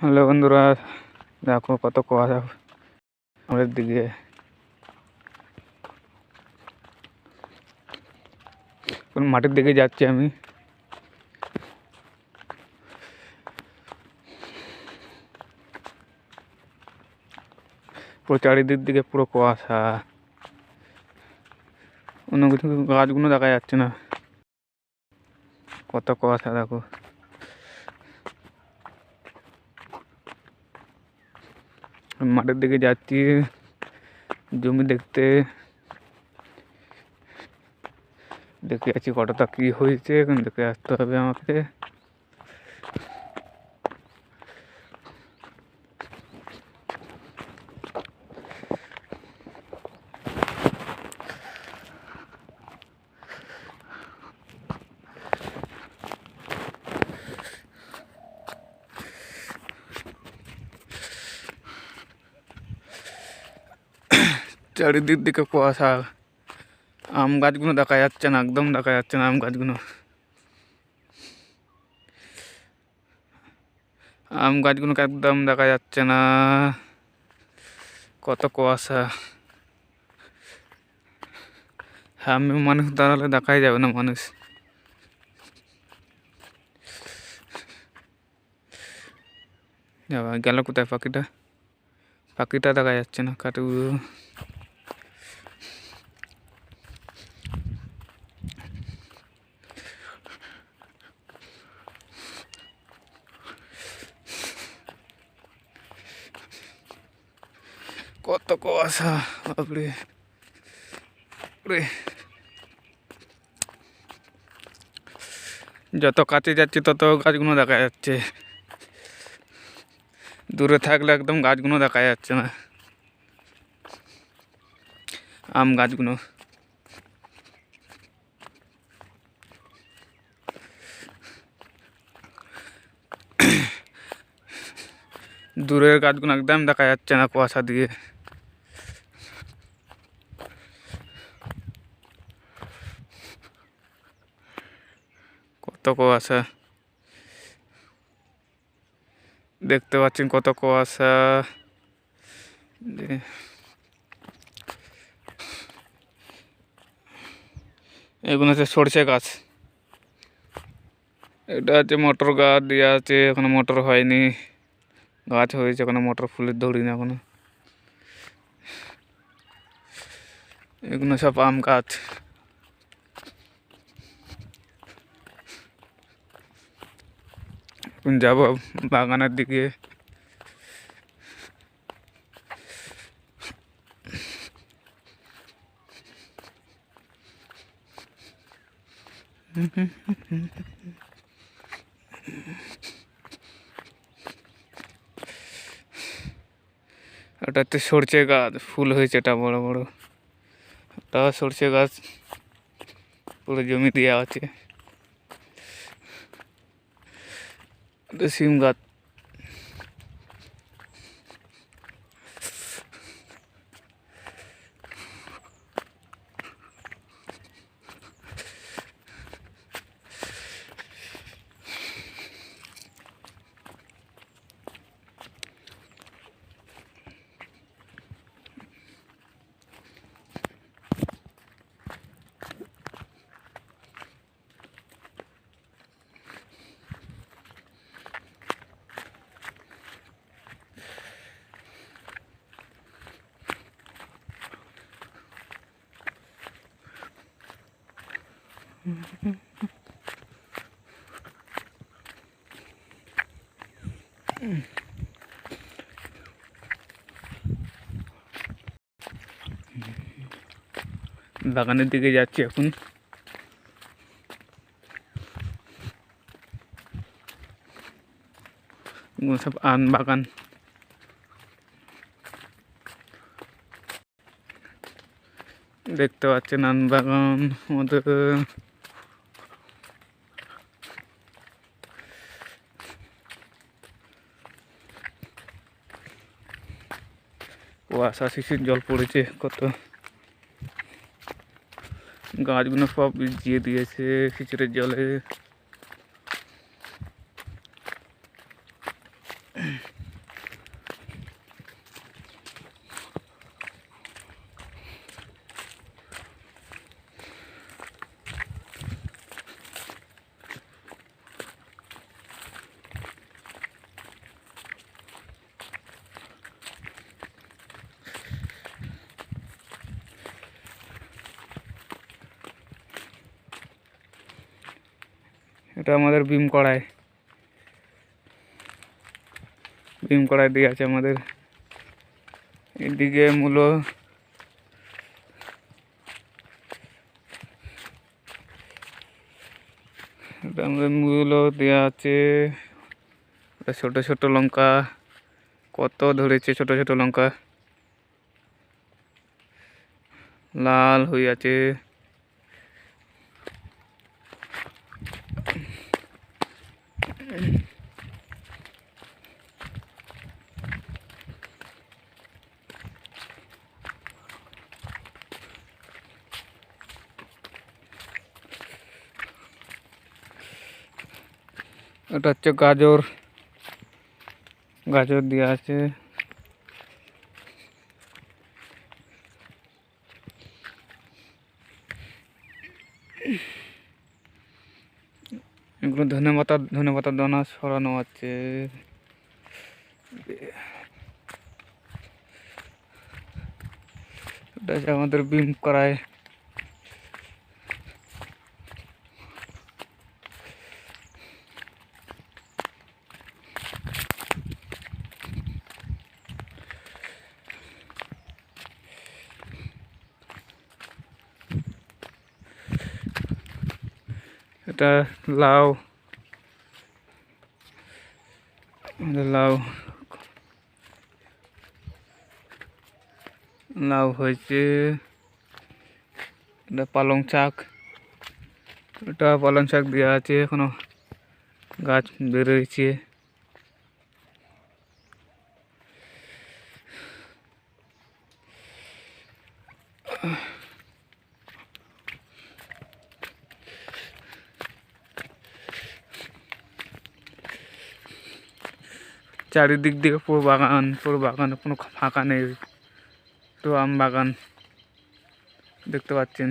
Hello বন্ধুরা, দেখো কত কুয়াশা। আমাদের দিকে। কোন মাঠের দিকে যাচ্ছি আমি? পুরো চারিদিক দিকে পুরো কুয়াশা। অন্য কিছু গাছগুলো দেখা যাচ্ছে না। কত কুয়াশা, দেখো। মাঠের দিকে যাচ্ছি। জমি দেখতে। দেখে আছি কতটা কী হয়েছে, এখন দেখে আসতে হবে আমাকে। চারিদিক দিকে কুয়াশা। আম গাছগুলো দেখা যাচ্ছে না, একদম দেখা যাচ্ছে না আম গাছগুলো। আম গাছগুলোকে একদম দেখা যাচ্ছে না। কত কুয়াশা। আমি মানুষ দাঁড়ালে দেখাই যাবে না মানুষ। যাবা গেল কোথায় পাখিটা? পাখিটা দেখা যাচ্ছে না কাটু কত কুয়াশা বাপরে যত কাছে যাচ্ছি, তত গাছগুলো দেখা যাচ্ছে। দূরে থাকলে একদম গাছগুলো দেখা যাচ্ছে না। আম গাছগুলো। দূরের গাছগুলো একদম দেখা যাচ্ছে না কুয়াশা দিয়ে। কত কুয়াশা দেখতে পাচ্ছেন কত কুয়াশা এগুলো হচ্ছে সরষে গাছ। এটা হচ্ছে মোটর গাছ দেওয়া আছে, এখনও মোটর হয়নি। গাছ হয়েছে, এখনও মটর ফুলের দৌড়ি না এখনও। এগুলো সব আম গাছ। এখন যাব বাগানের দিকে। ওটাতে সরষে গাছ, ফুল হয়েছে এটা বড় বড়। ওটা সরষে গাছ পুরো জমি দেওয়া আছে। এটা বাগানের দিকে যাচ্ছি এখন। এগুলো সব আম বাগান। দেখতে পাচ্ছেন আম বাগান আমাদের। কুয়াশা শিশির জল পড়েছে কত গাছগুলো সব ভিজিয়ে দিয়েছে শিশিরের জলে। এটা আমাদের বিম কড়াই। বিম কড়াই দিয়ে আছে আমাদের। এদিকে মূলো এটা আমাদের মূলো দেওয়া আছে ছোট ছোট লঙ্কা। কত ধরেছে ছোট ছোট লঙ্কা? লাল হয়ে আছে। এটা হচ্ছে গাজর। গাজর দেওয়া আছে। এগুলো ধনে পাতা, ধনে পাতার দানা সরানো আছে। এটা আমাদের বিম করায়। এটা লাউ। লাউ। লাউ হয়েছে এটা পালং শাক। এটা পালং শাক দেওয়া আছে, এখনও গাছ বেরোয়েছে চারিদিক দিয়ে পুরো বাগান পুরো বাগানে কোনো ফাঁকা নেই। তো আম বাগান দেখতে পাচ্ছেন।